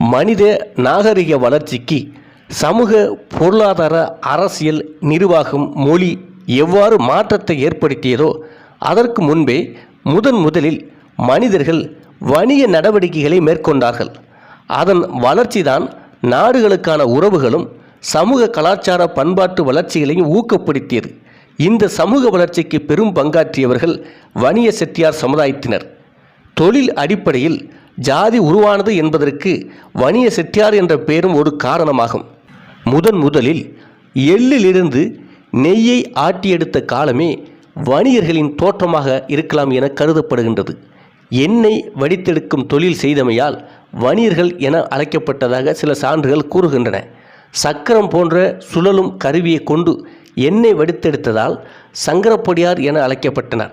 மனித நாகரிக வளர்ச்சிக்கு சமூக பொருளாதார அரசியல் நிர்வாகம் மொழி எவ்வாறு மாற்றத்தை ஏற்படுத்தியதோ அதற்கு முன்பே முதன் முதலில் மனிதர்கள் வணிக நடவடிக்கைகளை மேற்கொண்டார்கள். அதன் வளர்ச்சிதான் நாடுகளுக்கான உறவுகளும் சமூக கலாச்சார பண்பாட்டு வளர்ச்சிகளையும் ஊக்கப்படுத்தியது. இந்த சமூக வளர்ச்சிக்கு பெரும் பங்காற்றியவர்கள் வணிக செட்டியார் சமுதாயத்தினர். தொழில் அடிப்படையில் ஜாதி உருவானது என்பதற்கு வணிக செட்டியார் என்ற பெயரும் ஒரு காரணமாகும். முதன் முதலில் எள்ளிலிருந்து நெய்யை ஆட்டி எடுத்த காலமே வணிகர்களின் தோற்றமாக இருக்கலாம் என கருதப்படுகின்றது. எண்ணெய் வடித்தெடுக்கும் தொழில் செய்தமையால் வணிகர்கள் என அழைக்கப்பட்டதாக சில சான்றுகள் கூறுகின்றன. சக்கரம் போன்ற சுழலும் கருவியை கொண்டு எண்ணெய் வடித்தெடுத்ததால் சங்கரப்படியார் என அழைக்கப்பட்டனர்.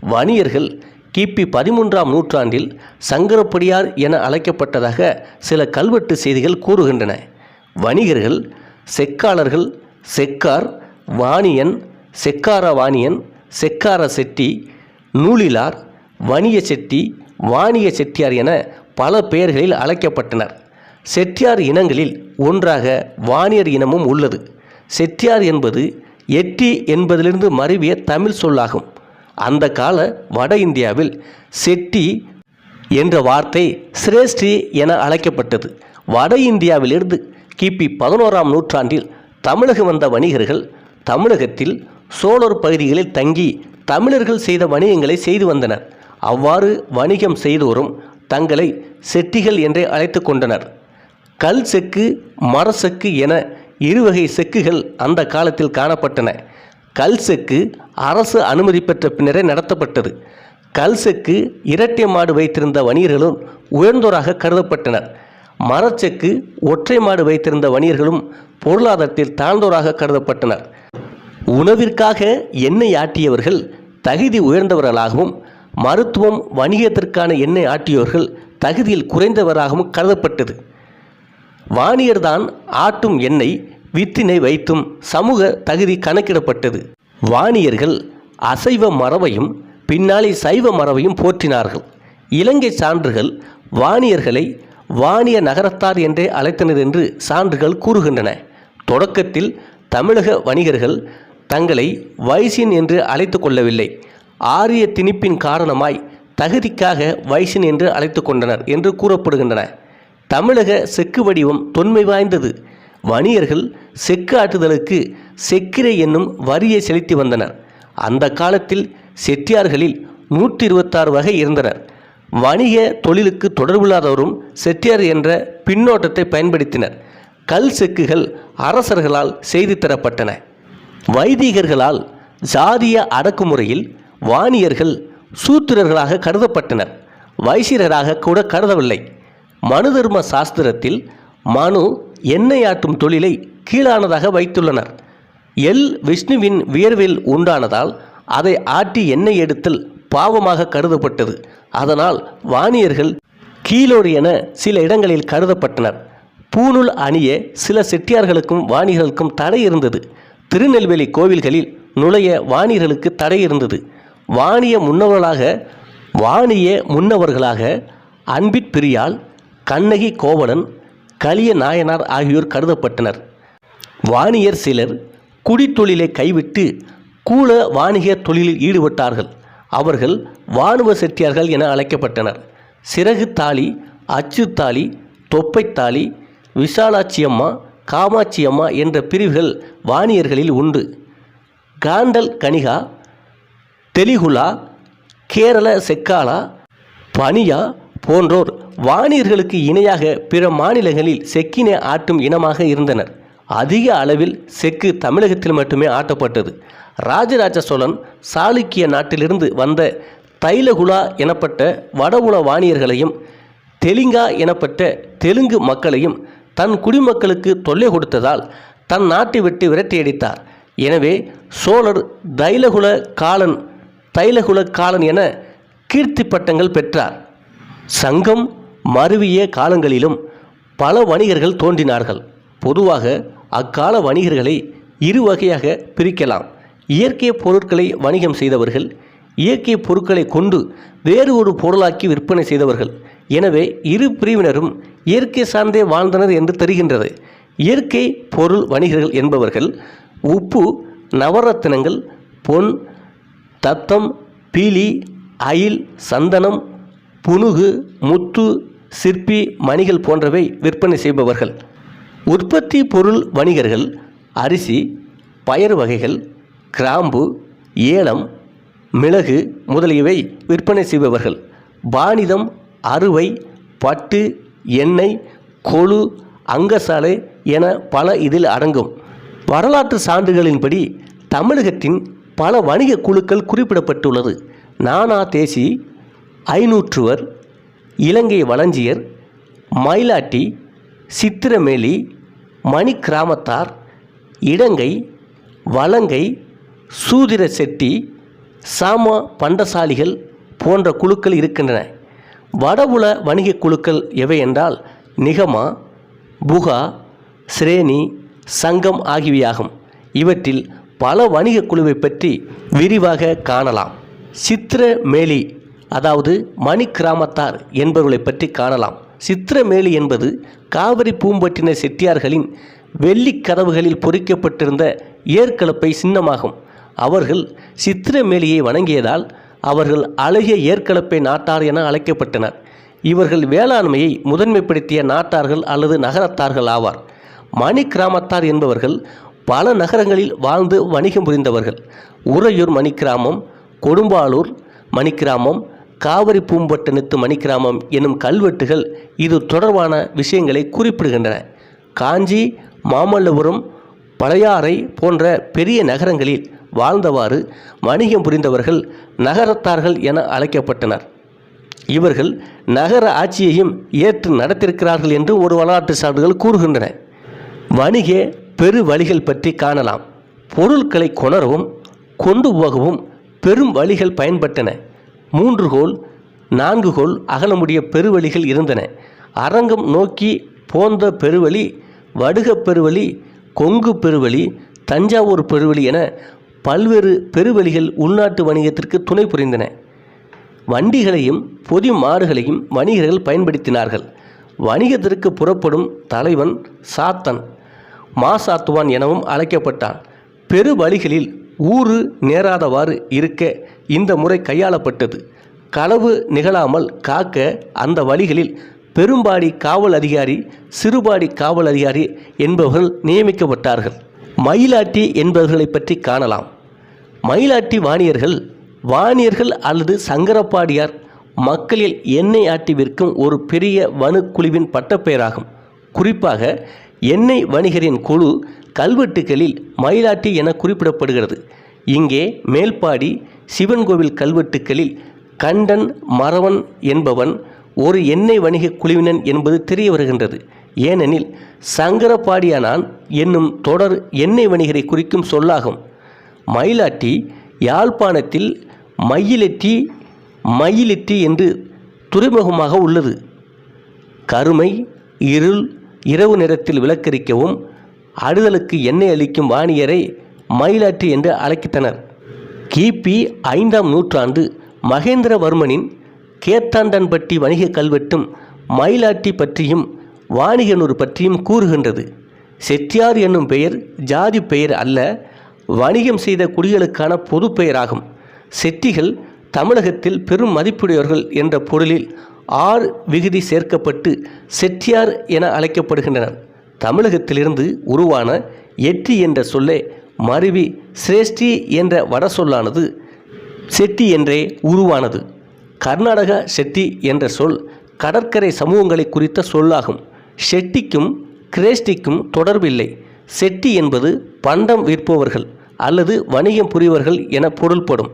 வணிகர்கள் கிபி பதிமூன்றாம் நூற்றாண்டில் சங்கரப்படியார் என அழைக்கப்பட்டதாக சில கல்வெட்டு செய்திகள் கூறுகின்றன. வணிகர்கள் செக்காளர்கள் செக்கார் வாணியன் செக்கார வாணியன் செக்கார செட்டி நூலிலார் வணிக செட்டி வாணிக செட்டியார் என பல பெயர்களில் அழைக்கப்பட்டனர். செட்டியார் இனங்களில் ஒன்றாக வாணியர் இனமும் உள்ளது. செட்டியார் என்பது எட்டி என்பதிலிருந்து மருவிய தமிழ் சொல்லாகும். அந்த கால வட இந்தியாவில் செட்டி என்ற வார்த்தை சிரேஷ்டி என அழைக்கப்பட்டது. வட இந்தியாவிலிருந்து கிபி பதினோராம் நூற்றாண்டில் தமிழகம் வந்த வணிகர்கள் தமிழகத்தில் சோழர் பகுதிகளில் தங்கி தமிழர்கள் செய்த வணிகங்களை செய்து வந்தனர். அவ்வாறு வணிகம் செய்தோரும் தங்களை செட்டிகள் என்றே அழைத்து கொண்டனர். கல் செக்கு மரசெக்கு என இருவகை செக்குகள் அந்த காலத்தில் காணப்பட்டன. கல் செக்கு அரசு அனுமதி பெற்ற பின்னரே நடத்தப்பட்டது. கல் செக்கு இரட்டை மாடு வைத்திருந்த வணிகர்களும் உயர்ந்தோராக கருதப்பட்டனர். மரச்செக்கு ஒற்றை மாடு வைத்திருந்த வணிகர்களும் பொருளாதாரத்தில் தாழ்ந்தோராக கருதப்பட்டனர். உணவிற்காக எண்ணெய் ஆட்டியவர்கள் தகுதி உயர்ந்தவர்களாகவும் மருத்துவம் வணிகத்திற்கான எண்ணெய் ஆட்டியவர்கள் தகுதியில் குறைந்தவராகவும் கருதப்பட்டது. வாணியர்தான் ஆட்டும் எண்ணெய் வித்தினை வைத்தும் சமூக தகுதி கணக்கிடப்பட்டது. வாணியர்கள் அசைவ மரபையும் பின்னாலே சைவ மரபையும் போற்றினார்கள். இலங்கை சான்றுகள் வாணியர்களை வாணிய நகரத்தார் என்றே அழைத்தனர் என்று சான்றுகள் கூறுகின்றன. தொடக்கத்தில் தமிழக வணிகர்கள் தங்களை வைசின் என்று அழைத்து கொள்ளவில்லை. ஆரிய திணிப்பின் காரணமாய் தகுதிக்காக வைசின் என்று அழைத்து கொண்டனர் என்று கூறப்படுகின்றன. தமிழக செக்கு வடிவம் தொன்மை வாய்ந்தது. வணிகர்கள் செக்கு ஆட்டுதலுக்கு செக்கிரை என்னும் வரியை செலுத்தி வந்தனர். அந்த காலத்தில் செட்டியார்களில் நூற்றி இருபத்தாறு வகை இருந்தனர். வணிக தொழிலுக்கு தொடர்பில்லாதவரும் செட்டியார் என்ற பின்னோட்டத்தை பயன்படுத்தினர். கல் செக்குகள் அரசர்களால் செய்து தரப்பட்டன. வைதிகர்களால் ஜாதிய அடக்குமுறையில் வாணியர்கள் சூத்திரர்களாக கருதப்பட்டனர். வைசிரராக கூட கருதவில்லை. மனுதர்ம சாஸ்திரத்தில் மனு எண்ணெய் ஆட்டும் தொழிலை கீழானதாக வைத்துள்ளனர். எல். விஷ்ணுவின் வியர்வில் உண்டானதால் அதை ஆட்டி எண்ணெய் எடுத்தல் பாவமாக கருதப்பட்டது. அதனால் வாணியர்கள் கீழோடு என சில இடங்களில் கருதப்பட்டனர். பூநூல் அணிய சில செட்டியார்களுக்கும் வாணிகர்களுக்கும் தடை இருந்தது. திருநெல்வேலி கோவில்களில் நுழைய வாணியர்களுக்கு தடை இருந்தது. வாணிய முன்னவர்களாக வாணிய முன்னவர்களாக அன்பிற் பிரியால் கண்ணகி கோவலன் கலிய நாயனார் ஆகியோர் கருதப்பட்டனர். வாணியர் சிலர் குடித்தொழிலை கைவிட்டு கூல வாணிக தொழிலில் ஈடுபட்டார்கள். அவர்கள் வானுவ செட்டியார்கள் என அழைக்கப்பட்டனர். சிறகு தாலி அச்சுத்தாலி தொப்பைத்தாலி விசாலாட்சியம்மா காமாட்சியம்மா என்ற பிரிவுகள் வாணியர்களில் உண்டு. காண்டல் கனிகா தெலிகுலா கேரள செக்காலா பனியா போன்றோர் வாணியர்களுக்கு இணையாக பிற மாநிலங்களில் செக்கினை ஆட்டும் இனமாக இருந்தனர். அதிக அளவில் செக்கு தமிழகத்தில் மட்டுமே ஆட்டப்பட்டது. ராஜராஜ சோழன் சாளுக்கிய நாட்டிலிருந்து வந்த தைலகுலா எனப்பட்ட வடபுல வாணியர்களையும் தெலுங்கா எனப்பட்ட தெலுங்கு மக்களையும் தன் குடிமக்களுக்கு தொல்லை கொடுத்ததால் தன் நாட்டை விட்டு விரட்டியடித்தார் எனவே சோழர் தைலகுல காலன் தைலகுல காலன் என கீர்த்தி பட்டங்கள் பெற்றார். சங்கம் மருவிய காலங்களிலும் பல வணிகர்கள் தோன்றினார்கள். பொதுவாக அக்கால வணிகர்களை இரு வகையாக பிரிக்கலாம். இயற்கை பொருட்களை வணிகம் செய்தவர்கள் இயற்கை பொருட்களை கொண்டு வேறு ஒரு பொருளாக்கி விற்பனை செய்தவர்கள். எனவே இரு பிரிவினரும் இயற்கை சார்ந்தே வாழ்ந்தனர் என்று தெரிகின்றது. இயற்கை பொருள் வணிகர்கள் என்பவர்கள் உப்பு நவரத்தினங்கள் பொன் தத்தம் பீலி அயில் சந்தனம் புனுகு முத்து சிற்பி மணிகள் போன்றவை விற்பனை செய்பவர்கள். உற்பத்தி பொருள் வணிகர்கள் அரிசி பயறு வகைகள் கிராம்பு ஏலம் மிளகு முதலியவை விற்பனை செய்பவர்கள். பாணிதம் அறுவை பட்டு எண்ணெய் கொழு அங்கசாலை என பல இதில் அடங்கும். வரலாற்று சான்றுகளின்படி தமிழகத்தின் பல வணிக குழுக்கள் குறிப்பிடப்பட்டுள்ளது. நானா தேசி ஐநூற்றுவர் இலங்கை வளஞ்சியர் மயிலாட்டி சித்திரமேலி மணி கிராமத்தார் இடங்கை வலங்கை சூதிர செட்டி சாம பண்டசாலிகள் போன்ற குழுக்கள் இருக்கின்றன. வடபுல வணிக குழுக்கள் எவை என்றால் நிகமா புகா சிரேனி சங்கம் ஆகியவையாகும். இவற்றில் பல வணிக குழுவை பற்றி விரிவாக காணலாம். சித்திர மேலி அதாவது மணி கிராமத்தார் என்பவர்களை பற்றி காணலாம். சித்திரமேலி என்பது காவிரி பூம்பட்டின செட்டியார்களின் வெள்ளி கதவுகளில் பொறிக்கப்பட்டிருந்த ஏற்கலப்பை சின்னமாகும். அவர்கள் சித்திரமேலியை வணங்கியதால் அவர்கள் அழகிய ஏற்கலப்பை நாட்டார் என அழைக்கப்பட்டனர். இவர்கள் வேளாண்மையை முதன்மைப்படுத்திய நாட்டார்கள் அல்லது நகரத்தார்கள் ஆவார். மணி கிராமத்தார் என்பவர்கள் பல நகரங்களில் வாழ்ந்து வணிகம் புரிந்தவர்கள். உறையூர் மணிக்கிராமம் கொடும்பாலூர் மணிக்கிராமம் காவிரி பூம்பட்டினத்து மணிக்கிராமம் எனும் கல்வெட்டுகள் இது தொடர்பான விஷயங்களை குறிப்பிடுகின்றன. காஞ்சி மாமல்லபுரம் பழையாறை போன்ற பெரிய நகரங்களில் வாழ்ந்தவாறு வணிகம் புரிந்தவர்கள் நகரத்தார்கள் என அழைக்கப்பட்டனர். இவர்கள் நகர ஆட்சியையும் ஏற்று நடத்திருக்கிறார்கள் என்று ஒரு வரலாற்று சான்றுகள் கூறுகின்றன. வணிக பெரு வழிகள் பற்றி காணலாம். பொருட்களை கொணரவும் கொண்டு போகவும் பெரும் வழிகள் பயன்பட்டன. மூன்று கோல் நான்கு கோல் அகலமுடைய பெருவழிகள் இருந்தன. அரங்கம் நோக்கி போந்த பெருவழி வடுகப் பெருவழி கொங்கு பெருவழி தஞ்சாவூர் பெருவழி என பல்வேறு பெருவழிகள் உள்நாட்டு வணிகத்திற்கு துணை புரிந்தன. வண்டிகளையும் பொதி மாடுகளையும் வணிகர்கள் பயன்படுத்தினார்கள். வணிகத்திற்கு புறப்படும் தலைவன் சாத்தன் மாசாத்துவான் எனவும் அழைக்கப்பட்டான். பெரு வழிகளில் ஊறு நேராதவாறு இருக்க இந்த முறை கையாளப்பட்டது. களவு நிகழாமல் காக்க அந்த வழிகளில் பெரும்பாடி காவல் அதிகாரி சிறுபாடி காவல் அதிகாரி என்பவர்கள் நியமிக்கப்பட்டார்கள். மயிலாட்டி என்பவர்களை பற்றி காணலாம். மயிலாட்டி வாணியர்கள் வாணியர்கள் அல்லது சங்கரப்பாடியார் மக்களில் எண்ணெய் ஆட்டி விற்கும் ஒரு பெரிய வனு குழுவின் பட்டப்பெயராகும் குறிப்பாக எண்ணெய் வணிகரின் குழு கல்வெட்டுகளில் மயிலாட்டி என குறிப்பிடப்படுகிறது. இங்கே மேல்பாடி சிவன் கோவில் கல்வெட்டுகளில் கண்டன் மறவன் என்பவன் ஒரு எண்ணெய் வணிக குழுவினன் என்பது தெரிய வருகின்றது. ஏனெனில் சங்கரபாடியானான் என்னும் தொடர் எண்ணெய் வணிகரை குறிக்கும் சொல்லாகும். மயிலாட்டி யாழ்ப்பாணத்தில் மயிலெட்டி மயிலெட்டி என்று துறைமுகமாக உள்ளது. கருமை இருள் இரவு நேரத்தில் விளக்கரிக்கவும் அடுதலுக்கு எண்ணெய் அளிக்கும் வாணியரை மயிலாட்டி என்று அழைக்கித்தனர் கிபி ஐந்தாம் நூற்றாண்டு மகேந்திரவர்மனின் கேத்தாண்டன்பட்டி வணிக கல்வெட்டும் மயிலாட்டி பற்றியும் வாணிகனூர் பற்றியும் கூறுகின்றது. செட்டியார் என்னும் பெயர் ஜாதி பெயர் அல்ல வணிகம் செய்த குடிகளுக்கான பொது பெயராகும். செட்டிகள் தமிழகத்தில் பெரும் மதிப்புடையவர்கள் என்ற பொருளில் ஆர் விகுதி சேர்க்கப்பட்டு செட்டியார் என அழைக்கப்படுகின்றனர். தமிழகத்திலிருந்து உருவான எட்டி என்ற சொல்லே மருவி சிரேஷ்டி என்ற வட சொல்லானது செட்டி என்றே உருவானது. கர்நாடக செட்டி என்ற சொல் கடற்கரை சமூகங்களை குறித்த சொல்லாகும். ஷெட்டிக்கும் கிரேஷ்டிக்கும் தொடர்பில்லை. செட்டி என்பது பண்டம் விற்பவர்கள் அல்லது வணிகம் புரிவர்கள் என பொருள்படும்.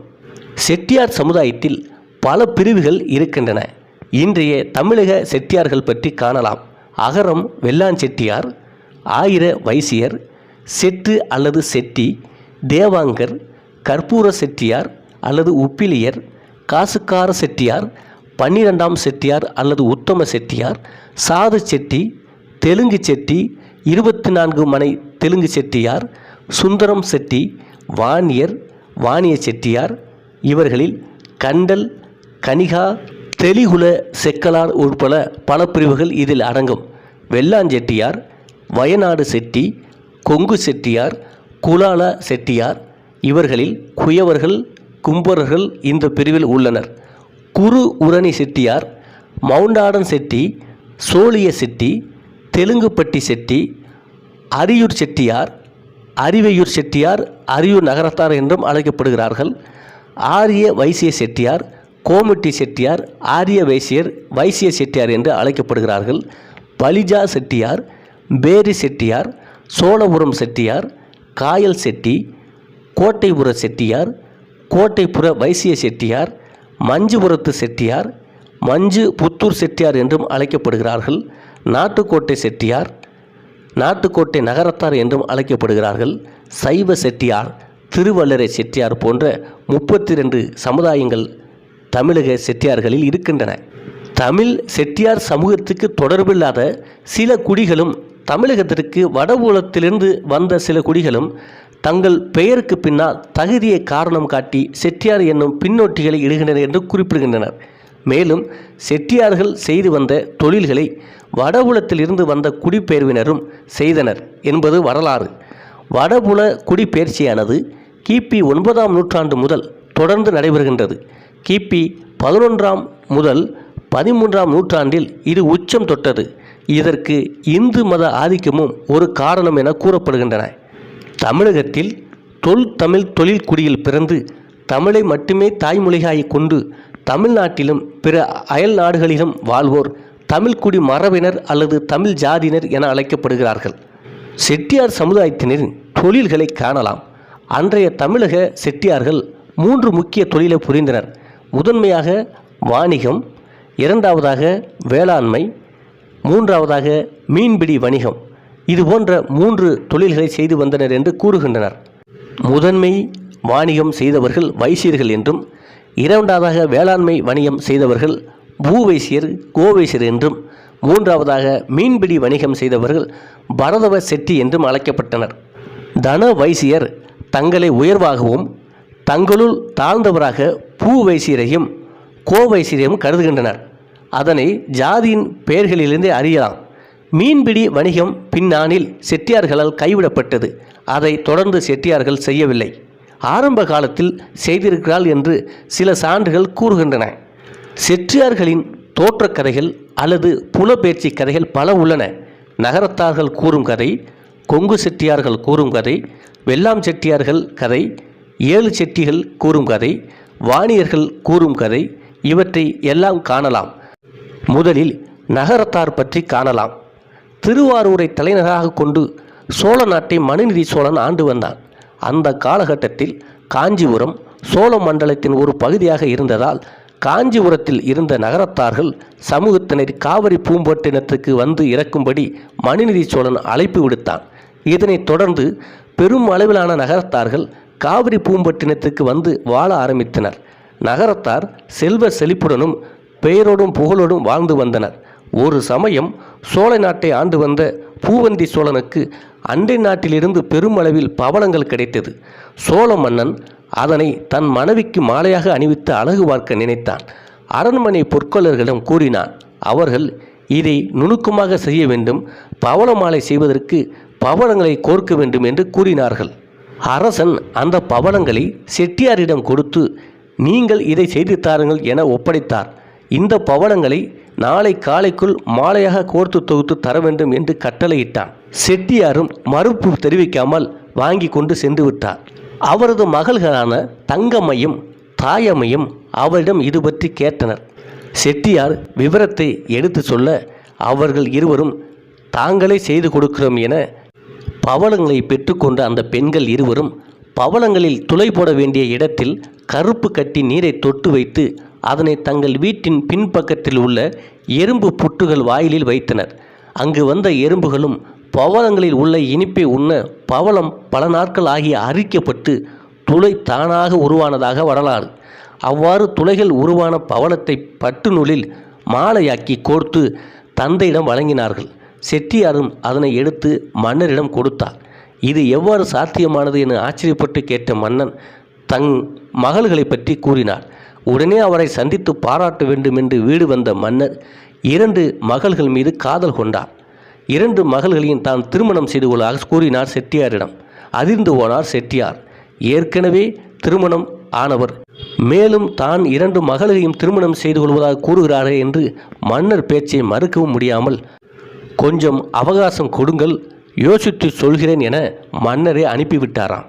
செட்டியார் சமுதாயத்தில் பல பிரிவுகள் இருக்கின்றன. இன்றைய தமிழக செட்டியார்கள் பற்றி காணலாம். அகரம் வெள்ளான் செட்டியார் ஆயிர வைசியர் செட்டு அல்லது செட்டி தேவாங்கர் கற்பூர செட்டியார் அல்லது உப்பிலியர் காசுக்கார செட்டியார் பன்னிரெண்டாம் செட்டியார் அல்லது உத்தம செட்டியார் சாது செட்டி தெலுங்கு செட்டி இருபத்தி நான்கு மனை தெலுங்கு செட்டியார் சுந்தரம் செட்டி வாணியர் வாணிய செட்டியார் இவர்களில் கண்டல் கனிகா தெளிகுல செக்கலார் உட்பட பல பிரிவுகள் இதில் அடங்கும். வெள்ளாஞ்செட்டியார் வயநாடு செட்டி கொங்கு செட்டியார் குலால செட்டியார் இவர்களில் குயவர்கள் கும்பரர்கள் இந்த பிரிவில் உள்ளனர். குரு உரணி செட்டியார் மவுண்டாடன் செட்டி சோழிய செட்டி தெலுங்குப்பட்டி செட்டி அரியூர் செட்டியார் அறிவையூர் செட்டியார் அரியூர் நகரத்தார் என்றும் அழைக்கப்படுகிறார்கள். ஆரிய வைசிய செட்டியார் கோமுட்டி செட்டியார் ஆரிய வைசியர் வைசிய செட்டியார் என்று அழைக்கப்படுகிறார்கள். பலிஜா செட்டியார் பேரி செட்டியார் சோழபுரம் செட்டியார் காயல் செட்டி கோட்டைபுர செட்டியார் கோட்டைப்புற வைசிய செட்டியார் மஞ்சுபுரத்து செட்டியார் மஞ்சு புத்தூர் செட்டியார் என்றும் அழைக்கப்படுகிறார்கள். நாட்டுக்கோட்டை செட்டியார் நாட்டுக்கோட்டை நகரத்தார் என்றும் அழைக்கப்படுகிறார்கள். சைவ செட்டியார் திருவள்ளரை செட்டியார் போன்ற முப்பத்தி ரெண்டு சமுதாயங்கள் தமிழக செட்டியார்களில் இருக்கின்றன. தமிழ் செட்டியார் சமூகத்துக்கு தொடர்பில்லாத சில குடிகளும் தமிழகத்திற்கு வடபூலத்திலிருந்து வந்த சில குடிகளும் தங்கள் பெயருக்கு பின்னால் தகுதியை காரணம் காட்டி செட்டியார் என்னும் பின்னோட்டிகளை இடுகின்றனர் என்று குறிப்பிடுகின்றனர். மேலும் செட்டியார்கள் செய்து வந்த தொழில்களை வடபுலத்திலிருந்து வந்த குடிபெயர்வினரும் செய்தனர் என்பது வரலாறு. வடபுல குடிபெயர்ச்சியானது கிபி ஒன்பதாம் நூற்றாண்டு முதல் தொடர்ந்து நடைபெறுகின்றது. கிபி பதினொன்றாம் முதல் பதிமூன்றாம் நூற்றாண்டில் இது உச்சம் தொட்டது. இதற்கு இந்து மத ஆதிக்கமும் ஒரு காரணம் என கூறப்படுகின்றன. தமிழகத்தில் தொல் தமிழ் தொழில் குடியில் பிறந்து தமிழை மட்டுமே தாய்மொழியாய் கொண்டு தமிழ்நாட்டிலும் பிற அயல் நாடுகளிலும் வாழ்வோர் தமிழ்குடி மரபினர் அல்லது தமிழ் ஜாதியினர் என அழைக்கப்படுகிறார்கள். செட்டியார் சமுதாயத்தினரின் தொழில்களை காணலாம். அன்றைய தமிழக செட்டியார்கள் மூன்று முக்கிய தொழிலை புரிந்தனர். முதன்மையாக வாணிகம் இரண்டாவதாக வேளாண்மை மூன்றாவதாக மீன்பிடி வணிகம். இது போன்ற மூன்று தொழில்களை செய்து வந்தனர் என்று கூறுகின்றனர். முதன்மை வாணிகம் செய்தவர்கள் வைசியர்கள் என்றும் இரண்டாவதாக வேளாண்மை வணிகம் செய்தவர்கள் பூவைசியர் கோவைசியர் என்றும் மூன்றாவதாக மீன்பிடி வணிகம் செய்தவர்கள் பரதவ செட்டி என்றும் அழைக்கப்பட்டனர். தன வைசியர் தங்களை உயர்வாகவும் தங்களுள் தாழ்ந்தவராக பூ வைசியரையும் கோவைசியரையும் கருதுகின்றனர். அதனை ஜாதியின் பெயர்களிலிருந்தே அறியலாம். மீன்பிடி வணிகம் பின்னானில் செட்டியார்களால் கைவிடப்பட்டது. அதை தொடர்ந்து செட்டியார்கள் செய்யவில்லை. ஆரம்ப காலத்தில் செய்திருக்கிறாள் என்று சில சான்றுகள் கூறுகின்றன. செட்டியார்களின் தோற்றக்கதைகள் அல்லது புலப்பெயர்ச்சி கதைகள் பல உள்ளன. நகரத்தார்கள் கூறும் கதை கொங்கு செட்டியார்கள் கூறும் கதை வெள்ளாம் செட்டியார்கள் கதை ஏழு செட்டிகள் கூறும் கதை வாணியர்கள் கூறும் கதை இவற்றை எல்லாம் காணலாம். முதலில் நகரத்தார் பற்றி காணலாம். திருவாரூரை தலைநகராக கொண்டு சோழ நாட்டை மனுநிதி சோழன் ஆண்டு வந்தான். அந்த காலகட்டத்தில் காஞ்சிபுரம் சோழ மண்டலத்தின் ஒரு பகுதியாக இருந்ததால் காஞ்சிபுரத்தில் இருந்த நகரத்தார்கள் சமூகத்தினர் காவிரி பூம்பட்டினத்துக்கு வந்து இறக்கும்படி மணிநிதி சோழன் அழைப்பு விடுத்தான். இதனைத் தொடர்ந்து பெரும் அளவிலான நகரத்தார்கள் காவிரி பூம்பட்டினத்துக்கு வந்து வாழ ஆரம்பித்தனர். நகரத்தார் செல்வ செழிப்புடனும் பெயரோடும் புகழோடும் வாழ்ந்து வந்தனர். ஒரு சமயம் சோழ நாட்டை ஆண்டு வந்த பூவந்தி சோழனுக்கு அண்டை நாட்டிலிருந்து பெருமளவில் பவளங்கள் கிடைத்தது. சோழ மன்னன் அதனை தன் மனைவிக்கு மாலையாக அணிவித்து அழகு பார்க்க நினைத்தான். அரண்மனை பொற்கொள்ளர்களிடம் கூறினான் அவர்கள் இதை நுணுக்கமாக செய்ய வேண்டும். பவள மாலை செய்வதற்கு பவளங்களை கோர்க்க வேண்டும் என்று கூறினார்கள். அரசன் அந்த பவளங்களை செட்டியாரிடம் கொடுத்து நீங்கள் இதை செய்து தாருங்கள் என ஒப்படைத்தார். இந்த பவளங்களை நாளை காலைக்குள் மாலையாக கோர்த்து தொகுத்து தர வேண்டும் என்று கட்டளையிட்டான். செட்டியாரும் மறுப்பு தெரிவிக்காமல் வாங்கி கொண்டு சென்று விட்டார். அவரது மகள்களான தங்கம்மையும் தாயம்மையும் அவரிடம் இது பற்றி கேட்டனர். செட்டியார் விவரத்தை எடுத்து சொல்ல அவர்கள் இருவரும் தாங்களே செய்து கொடுக்கிறோம் என பவளங்களை பெற்றுக்கொண்ட அந்த பெண்கள் இருவரும் பவளங்களில் துளை போட வேண்டிய இடத்தில் கருப்பு கட்டி நீரை தொட்டு வைத்து அதனை தங்கள் வீட்டின் பின்பக்கத்தில் உள்ள எறும்பு புட்டுகள் வாயிலில் வைத்தனர். அங்கு வந்த எறும்புகளும் பவளங்களில் உள்ள இனிப்பை உண்ண பவளம் பல நாட்கள் ஆகிய அரிக்கப்பட்டு துளை தானாக உருவானதாக வரலாறு. அவ்வாறு துளைகள் உருவான பவளத்தை பட்டு நூலில் மாலையாக்கி கோர்த்து தந்தையிடம் வழங்கினார்கள். செட்டியாரும் அதனை எடுத்து மன்னரிடம் கொடுத்தார். இது எவ்வாறு சாத்தியமானது என ஆச்சரியப்பட்டு கேட்ட மன்னன் தங் மகள்களை பற்றி கூறினார். உடனே அவரை சந்தித்து பாராட்ட வேண்டும் என்று வீடு வந்த மன்னர் இரண்டு மகள்கள் மீது காதல் கொண்டார். இரண்டு மகள்களையும் தான் திருமணம் செய்து கொள்ளாக கூறினார் செட்டியாரிடம். அதிர்ந்து போனார் செட்டியார். ஏற்கனவே திருமணம் ஆனவர். மேலும் தான் இரண்டு மகள்களையும் திருமணம் செய்து கொள்வதாக கூறுகிறாரே என்று மன்னர் பேச்சை மறுக்கவும் முடியாமல் கொஞ்சம் அவகாசம் கொடுங்கள் யோசித்து சொல்கிறேன் என மன்னரை அனுப்பிவிட்டாராம்.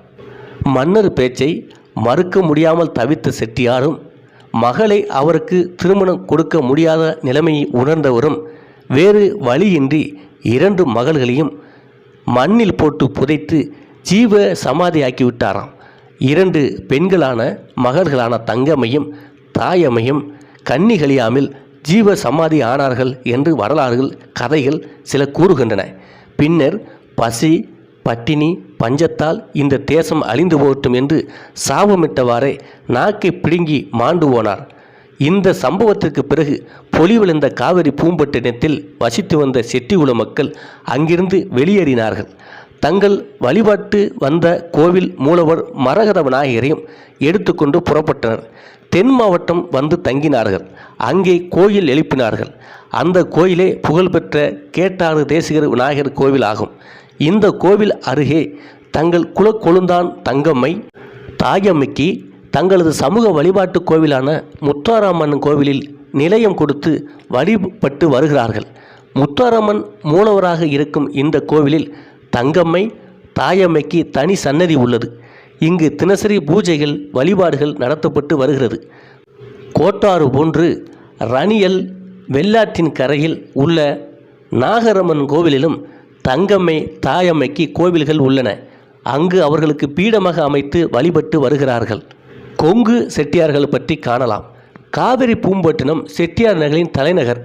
மன்னர் பேச்சை மறுக்க முடியாமல் தவித்த செட்டியாரும் மகளை அவருக்கு திருமணம் கொடுக்க முடியாத நிலைமையை உணர்ந்தவரும் வேறு வழியின்றி இரண்டு மகள்களையும் மண்ணில் போட்டு புதைத்து ஜீவ சமாதியாக்கி விட்டாராம் இரண்டு பெண்களான மகள்களான தங்கம்மையும் தாயம்மையும் கன்னிகளியாமில் ஜீவ சமாதி ஆனார்கள் என்று வரலாறுகள் கதைகள் சில கூறுகின்றன. பின்னர் பசி பட்டினி பஞ்சத்தால் இந்த தேசம் அழிந்து போகட்டும் என்று சாபமிட்டவாறே நாக்கை பிடுங்கி மாண்டு போனார். இந்த சம்பவத்திற்கு பிறகு பொலிவிழுந்த காவிரி பூம்பட்டினத்தில் வசித்து வந்த செட்டிகுல மக்கள் அங்கிருந்து வெளியேறினார்கள். தங்கள் வழிபாட்டு வந்த கோவில் மூலவர் மரகத விநாயகரையும் எடுத்துக்கொண்டு புறப்பட்டனர். தென் மாவட்டம் வந்து தங்கினார்கள். அங்கே கோயில் எழுப்பினார்கள். அந்த கோயிலே புகழ்பெற்ற கேட்டாறு தேசிகர் விநாயகர் கோவில் ஆகும் இந்த கோவில் அருகே தங்கள் குலக்கொழுந்தான் தங்கம்மை தாயம்மைக்கு தங்களது சமூக வழிபாட்டு கோவிலான முத்தாராமன் கோவிலில் நிலையம் கொடுத்து வழிபட்டு வருகிறார்கள். முத்தாராமன் மூலவராக இருக்கும் இந்த கோவிலில் தங்கம்மை தாயம்மைக்கு தனி சன்னதி உள்ளது. இங்கு தினசரி பூஜைகள் வழிபாடுகள் நடத்தப்பட்டு வருகிறது. கோட்டாறு போன்று ரணியல் வெள்ளாற்றின் கரையில் உள்ள நாகரம்மன் கோவிலிலும் தங்கம்மை தாயம்மைக்கு கோவில்கள் உள்ளன. அங்கு அவர்களுக்கு பீடமாக அமைத்து வழிபட்டு வருகிறார்கள். கொங்கு செட்டியார்கள் பற்றி காணலாம். காவிரி பூம்பட்டினம் செட்டியார் நகரின் தலைநகர்.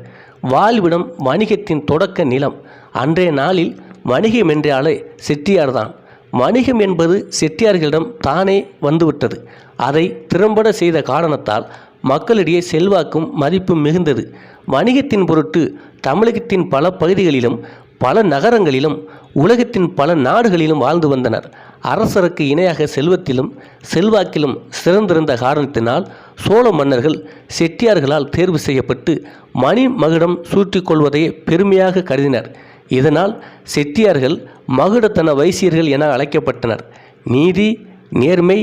வாழ்விடம் வணிகத்தின் தொடக்க நிலம். அன்றைய நாளில் வணிகம் என்றாலே செட்டியார்தான். வணிகம் என்பது செட்டியார்களிடம் தானே வந்துவிட்டது. அதை திறம்பட செய்த காரணத்தால் மக்களிடையே செல்வாக்கும் மதிப்பும் மிகுந்தது. வணிகத்தின் பொருட்டு தமிழகத்தின் பல பகுதிகளிலும் பல நகரங்களிலும் உலகத்தின் பல நாடுகளிலும் வாழ்ந்து வந்தனர். அரசருக்கு இணையாக செல்வத்திலும் செல்வாக்கிலும் சிறந்திருந்த காரணத்தினால் சோழ மன்னர்கள் செட்டியார்களால் தேர்வு செய்யப்பட்டு மணி மகுடம் சூட்டிக்கொள்வதையே பெருமையாக கருதினர். இதனால் செட்டியார்கள் மகுடத்தன வைசியர்கள் என அழைக்கப்பட்டனர். நீதி நேர்மை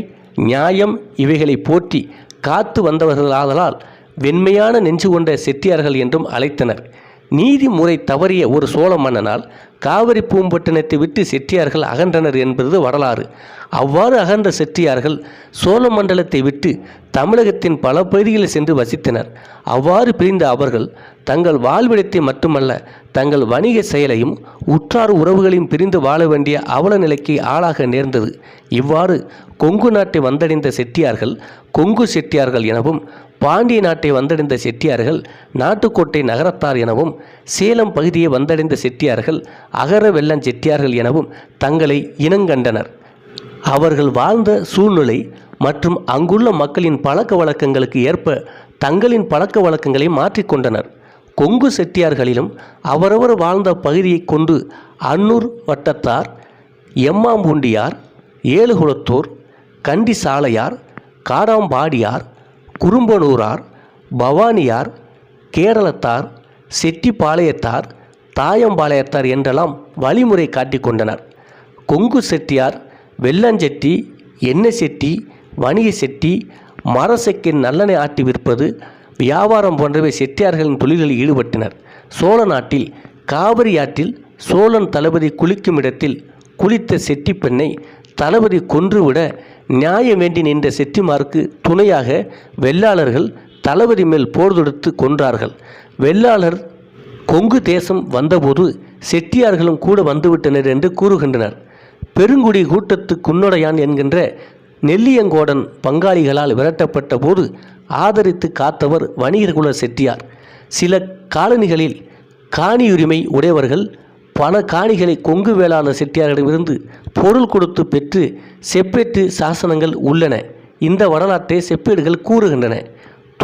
நியாயம் இவைகளை போற்றி காத்து வந்தவர்களாதலால் வெண்மையான நெஞ்சு கொண்ட செட்டியார்கள் என்றும் அழைத்தனர். நீதிமுறை தவறிய ஒரு சோழ மன்னனால் காவிரி பூம்பட்டினத்தை விட்டு செட்டியார்கள் அகன்றனர் என்பது வரலாறு. அவ்வாறு அகன்ற செட்டியார்கள் சோழ மண்டலத்தை விட்டு தமிழகத்தின் பல பகுதிகளில் சென்று வசித்தனர். அவ்வாறு பிரிந்த அவர்கள் தங்கள் வாழ்விடத்தை மட்டுமல்ல தங்கள் வணிக செயலையும் உற்றார் உறவுகளையும் பிரிந்து வாழ வேண்டிய அவல நிலைக்கு ஆளாக நேர்ந்தது. இவ்வாறு கொங்கு நாட்டை வந்தடைந்த செட்டியார்கள் கொங்கு செட்டியார்கள் எனவும் பாண்டிய நாட்டை வந்தடைந்த செட்டியார்கள் நாட்டுக்கோட்டை நகரத்தார் எனவும் சேலம் பகுதியை வந்தடைந்த செட்டியார்கள் அகர வெள்ளம் செட்டியார்கள் எனவும் தங்களை இனங்கண்டனர். அவர்கள் வாழ்ந்த சூழ்நிலை மற்றும் அங்குள்ள மக்களின் பழக்க வழக்கங்களுக்கு ஏற்ப தங்களின் பழக்க வழக்கங்களை மாற்றிக்கொண்டனர் கொங்கு செட்டியார்களிலும் அவரவர் வாழ்ந்த பகுதியை கொண்டு அன்னூர் வட்டத்தார் எம்மாம்பூண்டியார் ஏழுகுளத்தூர் கண்டி சாலையார் காடாம்பாடியார் குறும்பனூரார் பவானியார் கேரளத்தார் செட்டிப்பாளையத்தார் தாயம்பாளையத்தார் என்றெல்லாம் வழிமுறை காட்டிக்கொண்டனர் கொங்கு செட்டியார் வெள்ளஞ்செட்டி எண்ணெய் செட்டி வணிக செட்டி மரசெக்கின் நல்லெண்ணை ஆட்டி விற்பது வியாபாரம் போன்றவை செட்டியார்களின் தொழில்களில் ஈடுபட்டனர். சோழ நாட்டில் காவிரி ஆற்றில் சோழன் தளபதி குளிக்கும் இடத்தில் குளித்த செட்டி பெண்ணை தளபதி கொன்றுவிட நியாயம் வேண்டி நின்ற செட்டிமாருக்கு துணையாக வெள்ளாளர்கள் தளபதி மேல் போர் தொடுத்து கொன்றார்கள். வெள்ளாளர் கொங்கு தேசம் வந்தபோது செட்டியார்களும் கூட வந்துவிட்டனர் என்று கூறுகின்றனர். பெருங்குடி கூட்டத்து குன்னொடையான் என்கின்ற நெல்லியங்கோடன் பங்காளிகளால் விரட்டப்பட்ட போது ஆதரித்து காத்தவர் வணிகர்குல செட்டியார். சில காலனிகளில் காணியுரிமை உடையவர்கள் பல காணிகளை கொங்கு வேளாண் செட்டியாரிடமிருந்து பொருள் கொடுத்து பெற்று செப்பேட்டு சாசனங்கள் உள்ளன. இந்த வரலாற்றை செப்பேடுகள் கூறுகின்றன.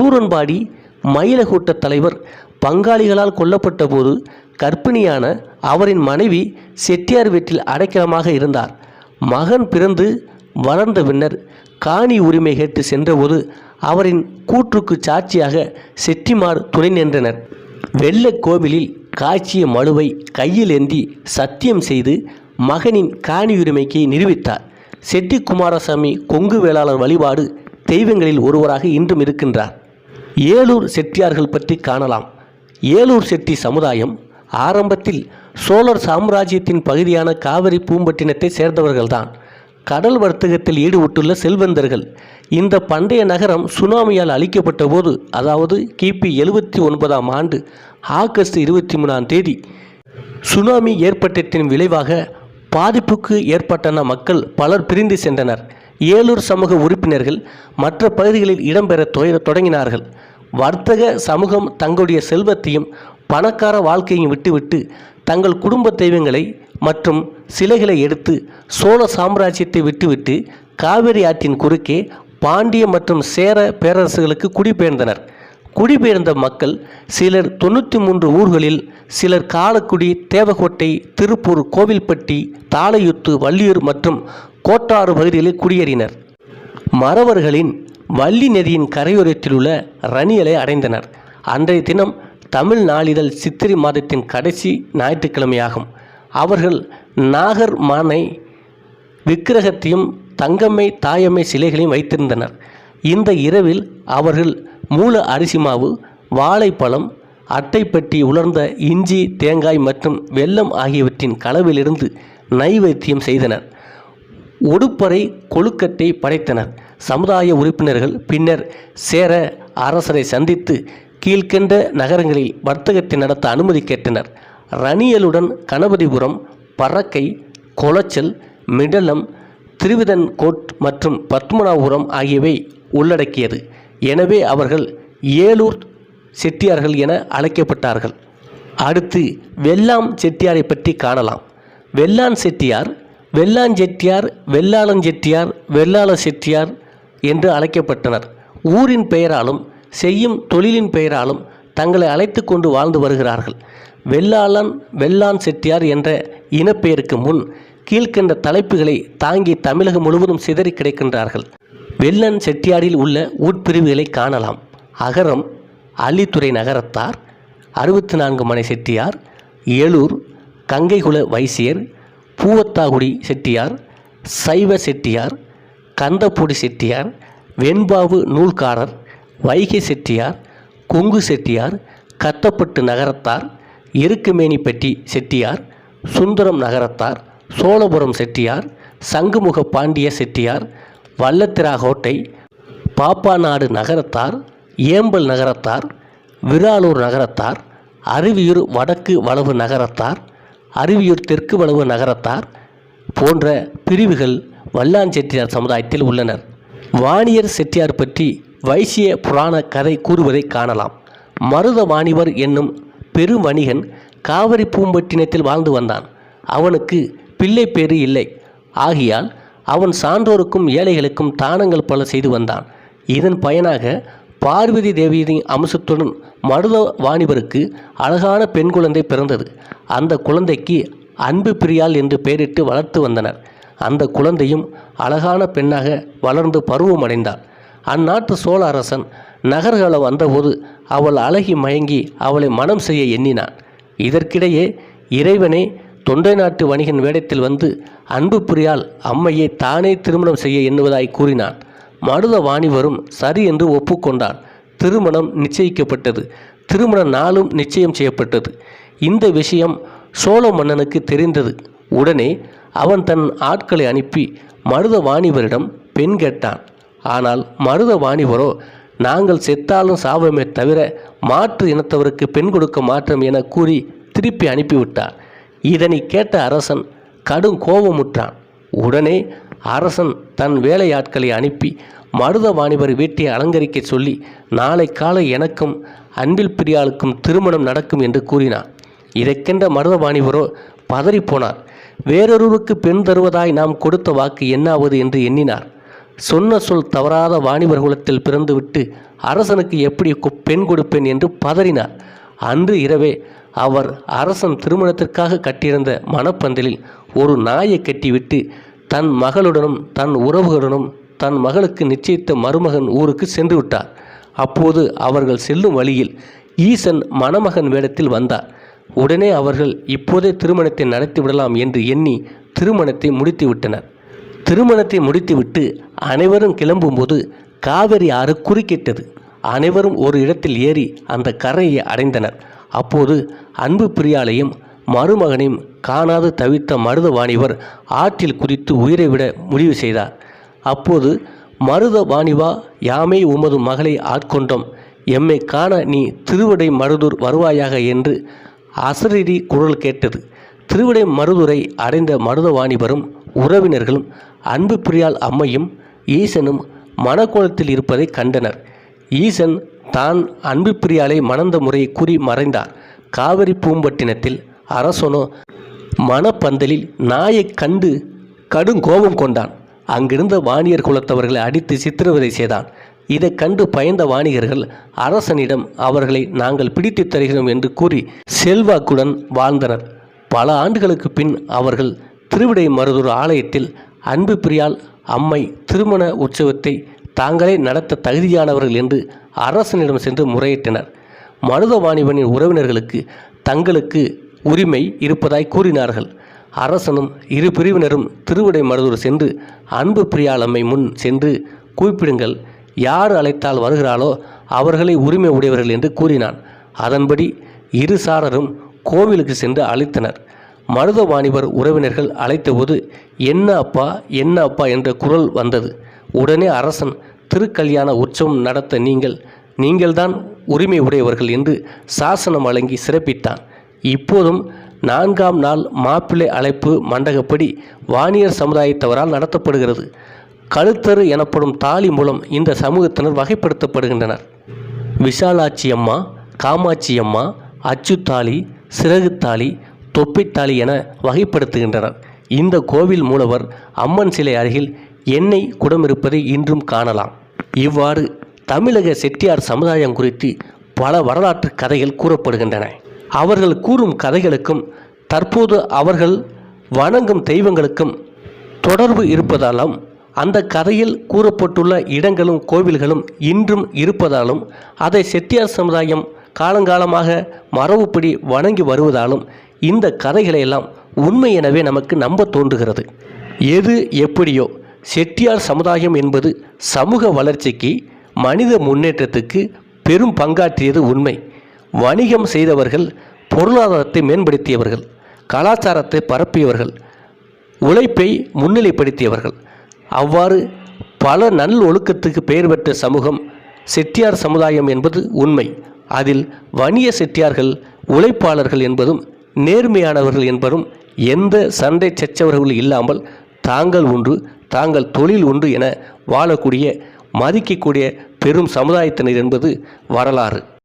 தூரன்பாடி மயிலகூட்ட தலைவர் பங்காளிகளால் கொல்லப்பட்ட போது கர்ப்பிணியான அவரின் மனைவி செட்டியார் வீட்டில் அடைக்கலமாக இருந்தார். மகன் பிறந்து வளர்ந்த பின்னர் காணி உரிமை கேட்டு சென்றபோது அவரின் கூற்றுக்கு சாட்சியாக செட்டிமார் துணை நின்றனர். வெள்ளக் கோவிலில் காய்ச்சிய மனுவை கையில் ஏந்தி சத்தியம் செய்து மகனின் காணி உரிமைக்கு நிரூபித்தார். செட்டி குமாரசாமி கொங்கு வேளாளர் வழிபாடு தெய்வங்களில் ஒருவராக இன்றும் இருக்கின்றார். ஏலூர் செட்டியார்கள் பற்றி காணலாம். ஏலூர் செட்டி சமுதாயம் ஆரம்பத்தில் சோழர் சாம்ராஜ்யத்தின் பகுதியான காவிரி பூம்பட்டினத்தை சேர்ந்தவர்கள்தான். கடல் வர்த்தகத்தில் ஈடுபட்டுள்ள செல்வந்தர்கள். இந்த பண்டைய நகரம் சுனாமியால் அழிக்கப்பட்ட போது அதாவது கிபி எழுபத்தி ஒன்பதாம் ஆண்டு ஆகஸ்ட் இருபத்தி மூணாம் தேதி சுனாமி ஏற்பட்டத்தின் விளைவாக பாதிப்புக்கு ஏற்பட்டன மக்கள் பலர் பிரிந்து சென்றனர். ஏலூர் சமூக உறுப்பினர்கள் மற்ற பகுதிகளில் இடம்பெற தொடங்கினார்கள். வர்த்தக சமூகம் தங்களுடைய செல்வத்தையும் பணக்கார வாழ்க்கையையும் விட்டுவிட்டு தங்கள் குடும்ப தெய்வங்களை மற்றும் சிலைகளை எடுத்து சோழ சாம்ராஜ்யத்தை விட்டுவிட்டு காவிரி ஆற்றின் குறுக்கே பாண்டிய மற்றும் சேர பேரரசுகளுக்கு குடிபெயர்ந்தனர். குடிபெயர்ந்த மக்கள் சிலர் தொண்ணூற்றி மூன்று ஊர்களில் சிலர் காலக்குடி தேவகோட்டை திருப்பூர் கோவில்பட்டி தாளையுத்து வள்ளியூர் மற்றும் கோட்டாறு பகுதிகளில் குடியேறினர். மறவர்களின் வள்ளி நதியின் கரையோரத்தில் உள்ள ரணியலை அடைந்தனர். அன்றைய தினம் தமிழ் நாளிதழ் சித்திரை மாதத்தின் கடைசி ஞாயிற்றுக்கிழமையாகும். அவர்கள் நாகர் மானை விக்கிரகத்தையும் தங்கம்மை தாயம்மை சிலைகளையும் வைத்திருந்தனர். இந்த இரவில் அவர்கள் மூல அரிசி மாவு வாழைப்பழம் அட்டைப்பட்டி உலர்ந்த இஞ்சி தேங்காய் மற்றும் வெல்லம் ஆகியவற்றின் கலவிலிருந்து நைவேத்தியம் செய்தனர். ஒடுப்பறை கொழுக்கட்டை படைத்தனர். சமுதாய உறுப்பினர்கள் பின்னர் சேர அரசரை சந்தித்து கீழ்க்கண்ட நகரங்களில் வர்த்தகத்தை நடத்த அனுமதி கேட்டனர். ரணியலுடன் கணபதிபுரம் பறக்கை கொளச்சல் மிடலம் திருவிதன்கோட் மற்றும் பத்மநாபபுரம் ஆகியவை உள்ளடக்கியது. எனவே அவர்கள் ஏலூர் செட்டியார்கள் என அழைக்கப்பட்டார்கள். அடுத்து வெள்ளாம் செட்டியாரை பற்றி காணலாம். வெள்ளான் செட்டியார் வெள்ளான் செட்டியார் வெள்ளாளன் செட்டியார் வெள்ளாள செட்டியார் என்று அழைக்கப்பட்டனர். ஊரின் பெயராலும் செய்யும் தொழிலின் பெயராலும் தங்களை அழைத்து கொண்டு வாழ்ந்து வருகிறார்கள். வெள்ளாளன் வெள்ளான் செட்டியார் என்ற இனப்பெயருக்கு முன் கீழ்க்கண்ட தலைப்புகளை தாங்கி தமிழகம் முழுவதும் சிதறி கிடைக்கின்றார்கள். வெள்ளன் செட்டியாரில் உள்ள உட்பிரிவுகளை காணலாம். அகரம் அள்ளித்துறை நகரத்தார் அறுபத்தி நான்கு மனை செட்டியார் ஏலூர் கங்கைகுல வைசியர் பூவத்தாகுடி செட்டியார் சைவ செட்டியார் கந்தப்பொடி செட்டியார் வெண்பாவு நூல்காரர் வைகை செட்டியார் கொங்கு செட்டியார் கத்தப்பட்டு நகரத்தார் எருக்குமேனிப்பட்டி செட்டியார் சுந்தரம் நகரத்தார் சோழபுரம் செட்டியார் சங்குமுக பாண்டிய செட்டியார் வல்லத்திராகோட்டை பாப்பாநாடு நகரத்தார் ஏம்பல் நகரத்தார் விராலூர் நகரத்தார் அருவியூர் வடக்கு வளவு நகரத்தார் அருவியூர் தெற்கு வளவு நகரத்தார் போன்ற பிரிவுகள் வல்லான் செட்டியார் சமுதாயத்தில் உள்ளனர். வாணியர் செட்டியார் பற்றி வைசிய புராண கதை கூறுவதை காணலாம். மருத வாணிபர் என்னும் பெரும் வணிகன் காவிரி பூம்பட்டினத்தில் வாழ்ந்து வந்தான். அவனுக்கு பிள்ளை பேறு இல்லை. ஆகையால் அவன் சான்றோருக்கும் ஏழைகளுக்கும் தானங்கள் பல செய்து வந்தான். இதன் பயனாக பார்வதி தேவியின் அம்சத்துடன் மருத வாணிபருக்கு அழகான பெண் குழந்தை பிறந்தது. அந்த குழந்தைக்கு அன்பு பிரியாள் என்று பெயரிட்டு வளர்த்து வந்தனர். அந்த குழந்தையும் அழகான பெண்ணாக வளர்ந்து பருவமடைந்தாள். அந்நாட்டு சோழ அரசன் நகர்கால வந்தபோது அவள் அழகி மயங்கி அவளை மனம் செய்ய எண்ணினான். இதற்கிடையே இறைவனே தொண்டை நாட்டு வணிகன் வேடத்தில் வந்து அன்பு புரியால் அம்மையை தானே திருமணம் செய்ய எண்ணுவதாய் கூறினான். மருத வாணிபரும் சரி என்று ஒப்புக்கொண்டான். திருமணம் நிச்சயிக்கப்பட்டது. திருமண நாளும் நிச்சயம் செய்யப்பட்டது. இந்த விஷயம் சோழ மன்னனுக்கு தெரிந்தது. உடனே அவன் தன் ஆட்களை அனுப்பி மருத வாணிபரிடம் பெண் கேட்டான். ஆனால் மருத வாணிபரோ நாங்கள் செத்தாலும் சாவமே தவிர மாற்று இனத்தவருக்கு பெண் கொடுக்க மாற்றம் என கூறி திருப்பி அனுப்பிவிட்டார். இதனை கேட்ட அரசன் கடும் கோபமுற்றான். உடனே அரசன் தன் வேலையாட்களை அனுப்பி மருத வாணிபர் வீட்டை அலங்கரிக்க சொல்லி நாளை காலை எனக்கும் அன்பில் பிரியாளுக்கும் திருமணம் நடக்கும் என்று கூறினார். இதைக்கென்ற மருத வாணிபரோ பதறிப்போனார். வேறொருவருக்கு பெண் தருவதாய் நாம் கொடுத்த வாக்கு என்னாவது? என்று எண்ணினார். சொன்ன சொல் தவறாத வாணிபர் குலத்தில் பிறந்துவிட்டு அரசனுக்கு எப்படி பெண் கொடுப்பேன் என்று பதறினார். அன்று இரவே அவர் அரசன் திருமணத்திற்காக கட்டியிருந்த மணப்பந்தலில் ஒரு நாயை கட்டிவிட்டு தன் மகளுடனும் தன் உறவுகளுடனும் தன் மகளுக்கு நிச்சயித்த மருமகன் ஊருக்கு சென்று விட்டார். அப்போது அவர்கள் செல்லும் வழியில் ஈசன் மணமகன் வேடத்தில் வந்தார். உடனே அவர்கள் இப்போதே திருமணத்தை நடத்திவிடலாம் என்று எண்ணி திருமணத்தை முடித்துவிட்டனர். திருமணத்தை முடித்துவிட்டு அனைவரும் கிளம்பும்போது காவிரி ஆறு குறுக்கிட்டது. அனைவரும் ஒரு இடத்தில் ஏறி அந்த கரையை அடைந்தனர். அப்போது அன்பு பிரியாளையும் மருமகனையும் காணாது தவித்த மருதவாணிவர் ஆற்றில் குதித்து உயிரை விட முடிவு செய்தார். அப்போது மருத வாணிவா யாமே உமது மகளை ஆட்கொண்டோம். எம்மை காண நீ திருவடை மருதூர் வருவாயாக? என்று அசரீரி குரல் கேட்டது. திருவிடை மருதுரை அடைந்த மருதவாணிபரும் உறவினர்களும் அன்பு பிரியாள் அம்மையும் ஈசனும் மணக்கோலத்தில் இருப்பதை கண்டனர். ஈசன் தான் அன்பு பிரியாளை மணந்த முறை கூறி மறைந்தார். காவிரி பூம்பட்டினத்தில் அரசனோ மணப்பந்தலில் நாயைக் கண்டு கடும் கோபம் கொண்டான். அங்கிருந்த வாணியர் குலத்தவர்களை அடித்து சித்திரவதை செய்தான். இதை கண்டு பயந்த வாணிகர்கள் அரசனிடம் அவர்களை நாங்கள் பிடித்துத் தருகிறோம் என்று கூறி செல்வாக்குடன் வாழ்ந்தனர். பல ஆண்டுகளுக்கு பின் அவர்கள் திருவிடை மருதூர் ஆலயத்தில் அன்பு பிரியால் அம்மை திருமண உற்சவத்தை தாங்களே நடத்த தகுதியானவர்கள் என்று அரசனிடம் சென்று முறையிட்டனர். மருதவாணிபனின் உறவினர்களுக்கு தங்களுக்கு உரிமை இருப்பதாய் கூறினார்கள். அரசனும் இரு பிரிவினரும் திருவிடை மருதூர் சென்று அன்பு பிரியாளம்மை முன் சென்று கூப்பிடுங்கள் யார் அழைத்தால் வருகிறாளோ அவர்களை உரிமை உடையவர்கள் என்று கூறினான். அதன்படி இரு சாரரும் கோவிலுக்கு சென்று அழைத்தனர். மருத வாணிபர் உறவினர்கள் அழைத்தபோது என்ன அப்பா என்ன அப்பா என்ற குரல் வந்தது. உடனே அரசன் திருக்கல்யாண உற்சவம் நடத்த நீங்கள் நீங்கள்தான் உரிமை உடையவர்கள் என்று சாசனம் வழங்கி சிறப்பித்தான் இப்போதும் நான்காம் நாள் மாப்பிள்ளை அழைப்பு மண்டகப்படி வாணியர் சமுதாயத்தவரால் நடத்தப்படுகிறது. கழுத்தரு எனப்படும் தாலி மூலம் இந்த சமூகத்தினர் வகைப்படுத்தப்படுகின்றனர். விசாலாட்சி அம்மா காமாட்சி அம்மா அச்சுத்தாலி சிறகுத்தாலி தொப்பித்தாலி என வகைப்படுத்துகின்றனர். இந்த கோவில் மூலவர் அம்மன் சிலை அருகில் எண்ணெய் குடம் இருப்பதை இன்றும் காணலாம். இவ்வாறு தமிழக செட்டியார் சமுதாயம் குறித்து பல வரலாற்று கதைகள் கூறப்படுகின்றன. அவர்கள் கூறும் கதைகளுக்கும் தற்போது அவர்கள் வணங்கும் தெய்வங்களுக்கும் தொடர்பு இருப்பதாலும் அந்த கதையில் கூறப்பட்டுள்ள இடங்களும் கோவில்களும் இன்றும் இருப்பதாலும் அதை செட்டியார் சமுதாயம் காலங்காலமாக மரபுப்படி வணங்கி வருவதாலும் இந்த கதைகளை எல்லாம் உண்மை எனவே நமக்கு நம்ப தோன்றுகிறது. எது எப்படியோ செட்டியார் சமுதாயம் என்பது சமூக வளர்ச்சிக்கு மனித முன்னேற்றத்துக்கு பெரும் பங்காற்றியது உண்மை. வணிகம் செய்தவர்கள் பொருளாதாரத்தை மேம்படுத்தியவர்கள் கலாச்சாரத்தை பரப்பியவர்கள் உழைப்பை முன்னிலைப்படுத்தியவர்கள். அவ்வாறு பல நல் ஒழுக்கத்துக்கு பெயர் பெற்ற சமூகம் செட்டியார் சமுதாயம் என்பது உண்மை. அதில் வணிக செட்டியார்கள் உழைப்பாளர்கள் என்பதும் நேர்மையானவர்கள் என்பதும் எந்த சண்டை சச்சவர்கள் இல்லாமல் தாங்கள் ஒன்று தாங்கள் தொழில் ஒன்று என வாழக்கூடிய மதிக்கக்கூடிய பெரும் சமுதாயத்தினர் என்பது வரலாறு.